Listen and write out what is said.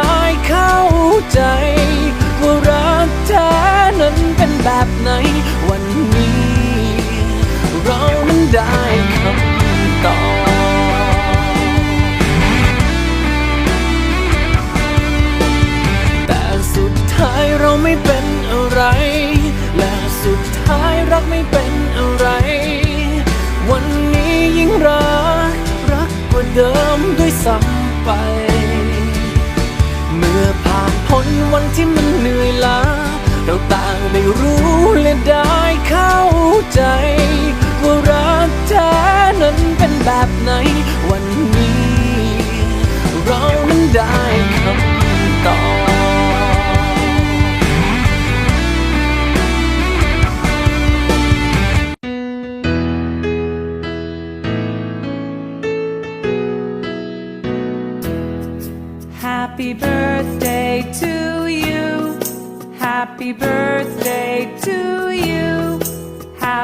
้ ใจ ว่ารักแท้นั้นเป็นแบบไหน วันนี้ เรานั้นได้คำตอบแต่สุดท้ายเราไม่เป็นอะไร และสุดท้ายรักไม่เป็นอะไร วันนี้ยิ่งรัก รักกว่าเดิมด้วยซ้ำไป เมื่อ ใจ ว่ารักเธอนั้นเป็นแบบไหน วันนี้ เรามันได้คำตอบ Happy birthday to you. Happy birthday